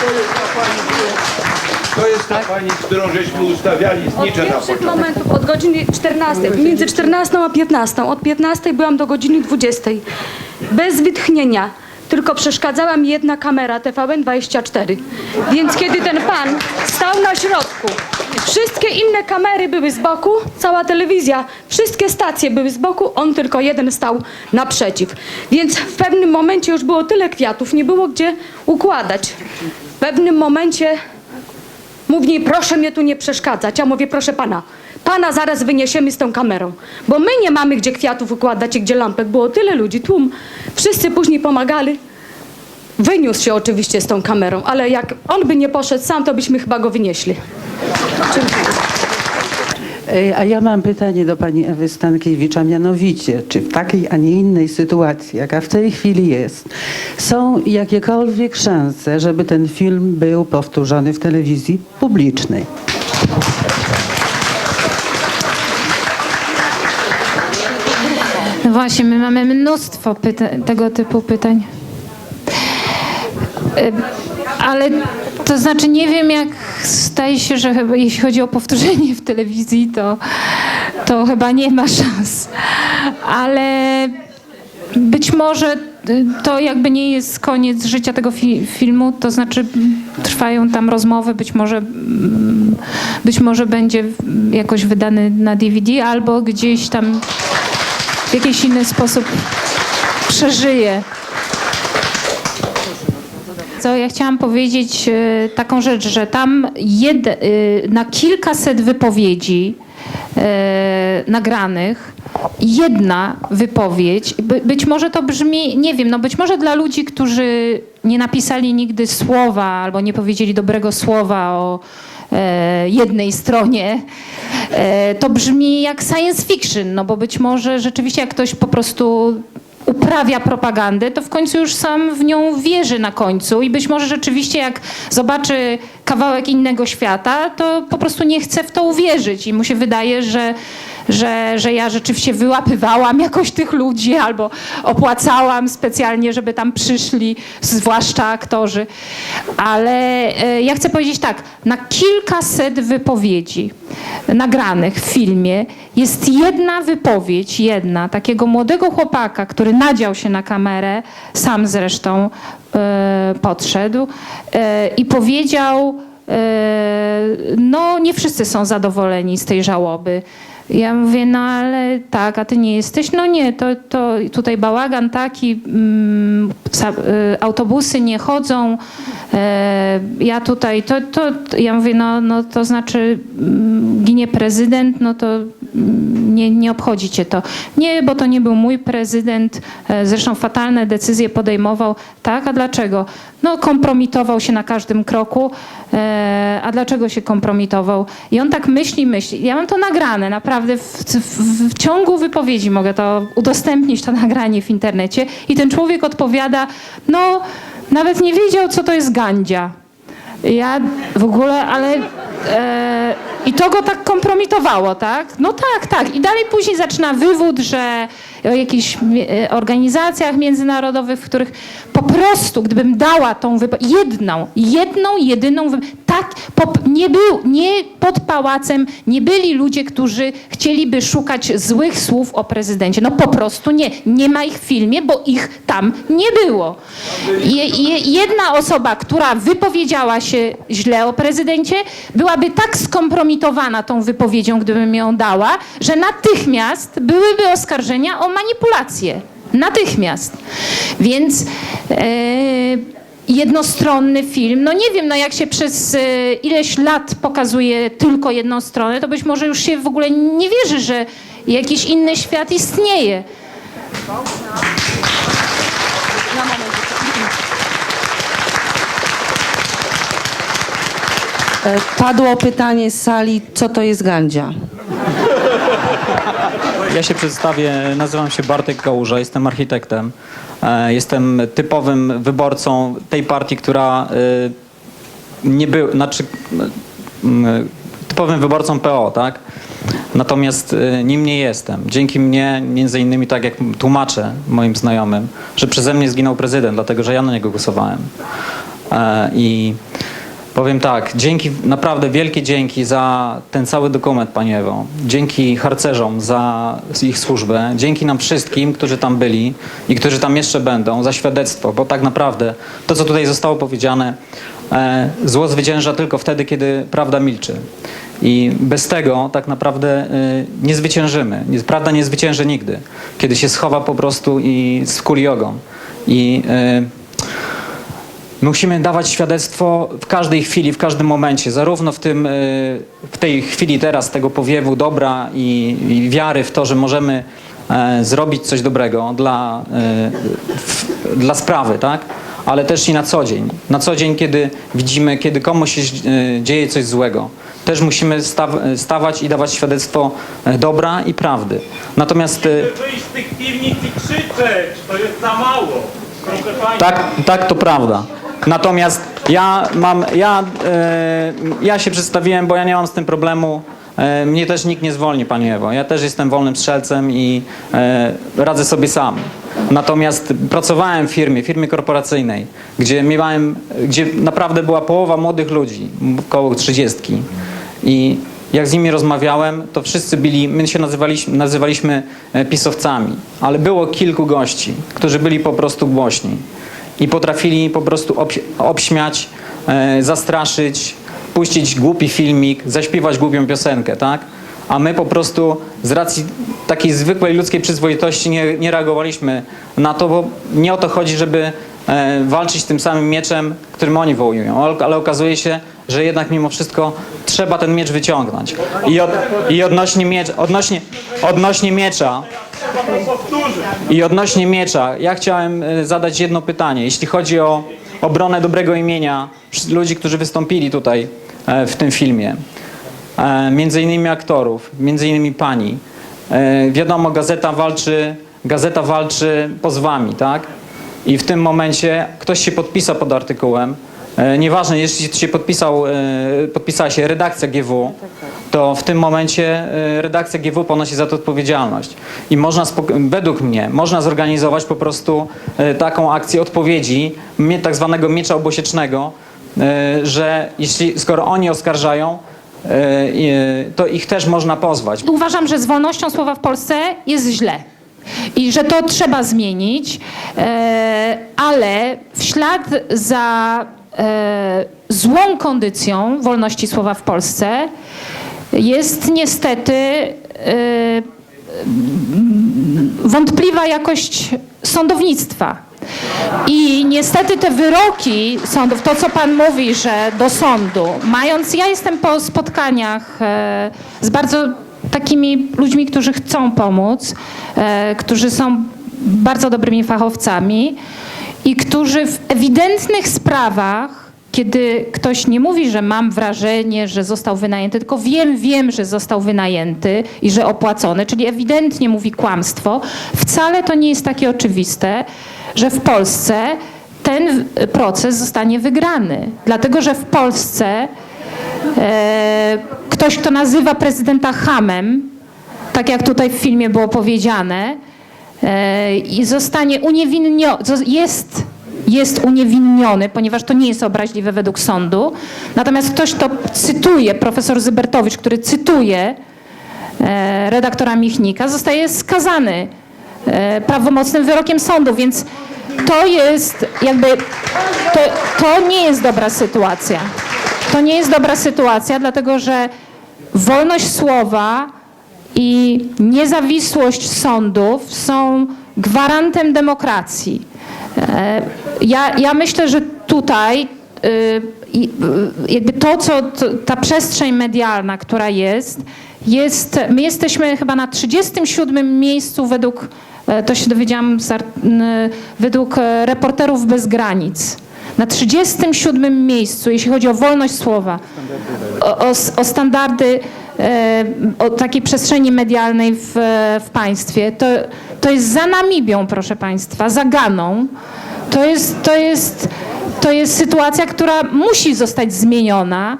To jest ta pani, którą, to jest ta pani, którą żeśmy ustawiali Od znicze na pierwszych początku. momentów, od godziny 14, między 14 a 15, od 15 byłam do godziny 20. Bez wytchnienia. Tylko przeszkadzała mi jedna kamera TVN24. Więc kiedy ten pan stał na środku, wszystkie inne kamery były z boku, cała telewizja, wszystkie stacje były z boku, on tylko jeden stał naprzeciw. Więc w pewnym momencie już było tyle kwiatów, nie było gdzie układać. W pewnym momencie Mówi, proszę mnie tu nie przeszkadzać. Ja mówię, proszę pana, pana zaraz wyniesiemy z tą kamerą. Bo my nie mamy gdzie kwiatów układać i gdzie lampek. Było tyle ludzi, tłum. Wszyscy później pomagali. Wyniósł się oczywiście z tą kamerą, ale jak on by nie poszedł sam, to byśmy chyba go wynieśli. Dziękuję. A ja mam pytanie do pani Ewy Stankiewicz, a mianowicie, czy w takiej, a nie innej sytuacji, jaka w tej chwili jest, są jakiekolwiek szanse, żeby ten film był powtórzony w telewizji publicznej? No właśnie, my mamy mnóstwo tego typu pytań. Y, Ale to znaczy nie wiem, jak staje się, że chyba jeśli chodzi o powtórzenie w telewizji, to, to chyba nie ma szans. Ale być może to jakby nie jest koniec życia tego fi- filmu, to znaczy trwają tam rozmowy, być może, mm, być może będzie jakoś wydany na DVD albo gdzieś tam w jakiś inny sposób przeżyje. Co? Ja chciałam powiedzieć e, taką rzecz, że tam jed, e, na kilkaset wypowiedzi e, nagranych jedna wypowiedź, by, być może to brzmi, nie wiem, no być może dla ludzi, którzy nie napisali nigdy słowa albo nie powiedzieli dobrego słowa o e, jednej stronie, e, to brzmi jak science fiction, no bo być może rzeczywiście jak ktoś po prostu uprawia propagandę, to w końcu już sam w nią wierzy na końcu i być może rzeczywiście jak zobaczy kawałek innego świata, to po prostu nie chce w to uwierzyć i mu się wydaje, że, że, że ja rzeczywiście wyłapywałam jakoś tych ludzi albo opłacałam specjalnie, żeby tam przyszli, zwłaszcza aktorzy. Ale e, ja chcę powiedzieć tak, na kilkaset wypowiedzi nagranych w filmie jest jedna wypowiedź, jedna, takiego młodego chłopaka, który nadział się na kamerę, sam zresztą e, podszedł e, i powiedział, no nie wszyscy są zadowoleni z tej żałoby. Ja mówię, no ale tak, a ty nie jesteś? No nie, to, to tutaj bałagan taki, mm, y, autobusy nie chodzą, e, ja tutaj, to, to, ja mówię, no, no to znaczy mm, ginie prezydent, no to mm, nie, nie obchodzi cię to. Nie, bo to nie był mój prezydent, e, zresztą fatalne decyzje podejmował. Tak, a dlaczego? No kompromitował się na każdym kroku. E, a dlaczego się kompromitował? I on tak myśli, myśli. Ja mam to nagrane, naprawdę w, w, w ciągu wypowiedzi mogę to udostępnić, to nagranie w internecie. I ten człowiek odpowiada, no nawet nie wiedział, co to jest gandzia. Ja w ogóle, ale. E, I to go tak kompromitowało, tak? No tak, tak. I dalej później zaczyna wywód, że o jakichś e, organizacjach międzynarodowych, w których po prostu, gdybym dała tą jedną, jedną, jedyną tak, nie był, nie pod pałacem nie byli ludzie, którzy chcieliby szukać złych słów o prezydencie. No po prostu nie. Nie ma ich w filmie, bo ich tam nie było. Je, jedna osoba, która wypowiedziała się źle o prezydencie, byłaby tak skompromitowana tą wypowiedzią, gdybym ją dała, że natychmiast byłyby oskarżenia o manipulację. Natychmiast. Więc e, jednostronny film, no nie wiem, no jak się przez e, ileś lat pokazuje tylko jedną stronę, to być może już się w ogóle nie wierzy, że jakiś inny świat istnieje. E, Padło pytanie z sali, co to jest gandzia? Ja się przedstawię, nazywam się Bartek Kałuża, jestem architektem. E, Jestem typowym wyborcą tej partii, która e, nie był, znaczy typowym wyborcą PO, tak? Natomiast e, nim nie jestem. Dzięki mnie, między innymi tak jak tłumaczę moim znajomym, że przeze mnie zginął prezydent, dlatego że ja na niego głosowałem. I Powiem tak, dzięki, naprawdę wielkie dzięki za ten cały dokument, Pani Ewo. Dzięki harcerzom za ich służbę, dzięki nam wszystkim, którzy tam byli i którzy tam jeszcze będą, za świadectwo, bo tak naprawdę to, co tutaj zostało powiedziane, e, zło zwycięża tylko wtedy, kiedy prawda milczy. I bez tego tak naprawdę e, nie zwyciężymy. Prawda nie zwycięży nigdy, kiedy się schowa po prostu i skuli ogon. I e, Musimy dawać świadectwo w każdej chwili, w każdym momencie, zarówno w, tym, y, w tej chwili teraz tego powiewu dobra i, i wiary w to, że możemy e, zrobić coś dobrego dla, e, dla sprawy, tak? ale też i na co dzień. Na co dzień, kiedy widzimy, kiedy komuś się e, dzieje coś złego, też musimy staw, stawać i dawać świadectwo e, dobra i prawdy. Natomiast e, wyjść z tych piwnic i krzyczeć, to jest za mało. Tak, tak, to prawda. Natomiast ja mam, ja, e, ja się przedstawiłem, bo ja nie mam z tym problemu. E, mnie też nikt nie zwolni, Pani Ewo. Ja też jestem wolnym strzelcem i e, radzę sobie sam. Natomiast pracowałem w firmie, firmie korporacyjnej, gdzie miałem, gdzie naprawdę była połowa młodych ludzi, około trzydziestki. I jak z nimi rozmawiałem, to wszyscy byli, my się nazywaliśmy, nazywaliśmy pisowcami, ale było kilku gości, którzy byli po prostu głośni i potrafili po prostu obś- obśmiać, e, zastraszyć, puścić głupi filmik, zaśpiewać głupią piosenkę, tak? A my po prostu z racji takiej zwykłej ludzkiej przyzwoitości nie, nie reagowaliśmy na to, bo nie o to chodzi, żeby e, walczyć tym samym mieczem, którym oni wołują, ale okazuje się, że jednak mimo wszystko trzeba ten miecz wyciągnąć. I, od, i odnośnie, miecz, odnośnie, odnośnie miecza, i odnośnie miecza, ja chciałem e, zadać jedno pytanie. Jeśli chodzi o obronę dobrego imienia ludzi, którzy wystąpili tutaj e, w tym filmie, e, między innymi aktorów, między innymi pani. Wiadomo, gazeta walczy, gazeta walczy pozwami, tak? I w tym momencie ktoś się podpisał pod artykułem. E, Nieważne, jeśli się podpisał, e, podpisała się redakcja GW, to w tym momencie e, redakcja GW ponosi za to odpowiedzialność. I można, według mnie, można zorganizować po prostu taką akcję odpowiedzi, mie- tak zwanego miecza obosiecznego, że jeśli, skoro oni oskarżają, to ich też można pozwać. Uważam, że z wolnością słowa w Polsce jest źle. I że to trzeba zmienić, ale w ślad za złą kondycją wolności słowa w Polsce jest niestety e, wątpliwa jakość sądownictwa. I niestety te wyroki sądów, to co pan mówi, że do sądu, mając, ja jestem po spotkaniach e, z bardzo takimi ludźmi, którzy chcą pomóc, e, którzy są bardzo dobrymi fachowcami i którzy w ewidentnych sprawach kiedy ktoś nie mówi, że mam wrażenie, że został wynajęty, tylko wiem, wiem, że został wynajęty i że opłacony, czyli ewidentnie mówi kłamstwo, wcale to nie jest takie oczywiste, że w Polsce ten proces zostanie wygrany. Dlatego, że w Polsce e, ktoś, kto nazywa prezydenta hamem, tak jak tutaj w filmie było powiedziane, i zostanie uniewinniony, jest, jest uniewinniony, ponieważ to nie jest obraźliwe według sądu. Natomiast ktoś, kto cytuje, profesor Zybertowicz, który cytuje e, redaktora Michnika, zostaje skazany e, prawomocnym wyrokiem sądu, więc to jest jakby, to, to nie jest dobra sytuacja. To nie jest dobra sytuacja, dlatego że wolność słowa i niezawisłość sądów są gwarantem demokracji. E, Ja, ja myślę, że tutaj y, y, jakby to, co ta przestrzeń medialna, która jest, jest, my jesteśmy chyba na 37 miejscu według, e, to się dowiedziałam, według e, Reporterów Bez Granic. Na 37 miejscu, jeśli chodzi o wolność słowa, o, o, o standardy o takiej przestrzeni medialnej w, w państwie, to, to jest za Namibią, proszę Państwa, za Ganą. To jest, to, jest, to jest sytuacja, która musi zostać zmieniona.